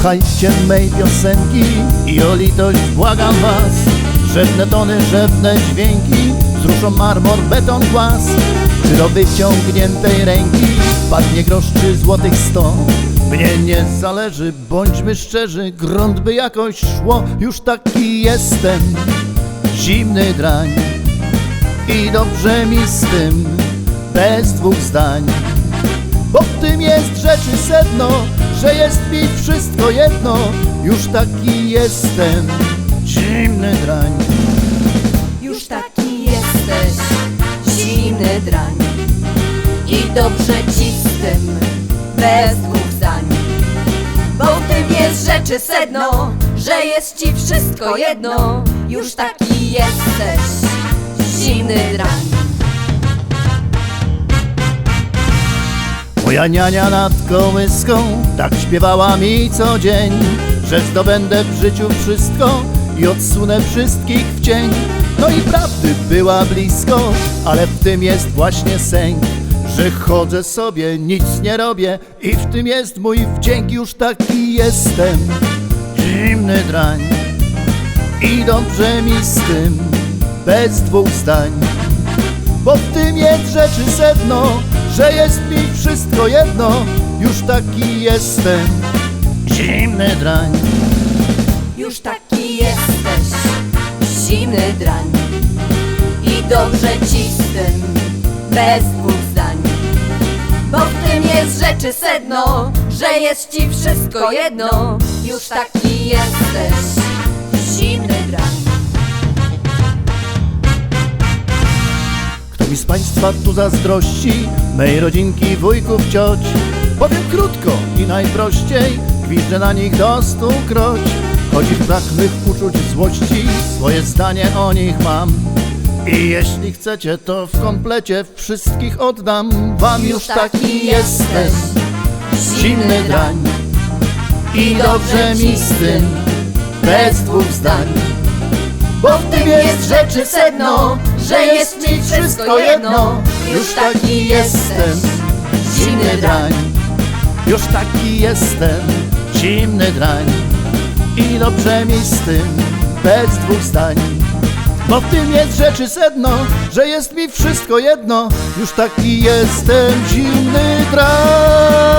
Słuchajcie mej piosenki i o litość błagam was. Szepnę tony, szepnę dźwięki, wzruszą marmur, beton, głaz. Czy do wyciągniętej ręki padnie grosz czy złotych sto? Mnie nie zależy, bądźmy szczerzy, grunt by jakoś szło. Już taki jestem, zimny drań. I dobrze mi z tym, bez dwóch zdań. Bo w tym jest rzeczy sedno, że jest mi wszystko jedno Już taki jestem, zimny drań. Już taki jesteś, zimny drań. I dobrze ci z tym, bez dwóch zdań. Bo w tym jest rzeczy sedno, że jest ci wszystko jedno. Już taki jesteś, zimny drań Moja niania nad kołyską tak śpiewała mi co dzień Że zdobędę w życiu wszystko i odsunę wszystkich w cień. No i prawdy była blisko, ale w tym jest właśnie sęk Że chodzę sobie, nic nie robię i w tym jest mój wdzięk Już taki jestem, zimny drań i dobrze mi z tym, bez dwóch zdań bo w tym jest rzeczy sedno, że jest mi wszystko jedno, już taki jestem, zimny drań. Już taki jesteś, zimny drań. I dobrze ci z tym, bez dwóch zdań. Bo w tym jest rzeczy sedno, że jest ci wszystko jedno. Już taki jesteś, mi z Państwa tu zazdrości, mej rodzinki, wujków, cioć, powiem krótko i najprościej, gwiżdżę na nich do stu kroć. Choć ich mych uczuć złości, swoje zdanie o nich mam. I jeśli chcecie, to w komplecie wszystkich oddam wam. Już taki jestem, zimny drań i dobrze mi z tym, bez dwóch zdań. Bo w tym jest rzeczy sedno, że jest mi wszystko jedno. Już taki jestem, zimny drań. Już taki jestem, zimny drań. I dobrze mi z tym, bez dwóch zdań. Bo w tym jest rzeczy sedno, że jest mi wszystko jedno. Już taki jestem, zimny drań.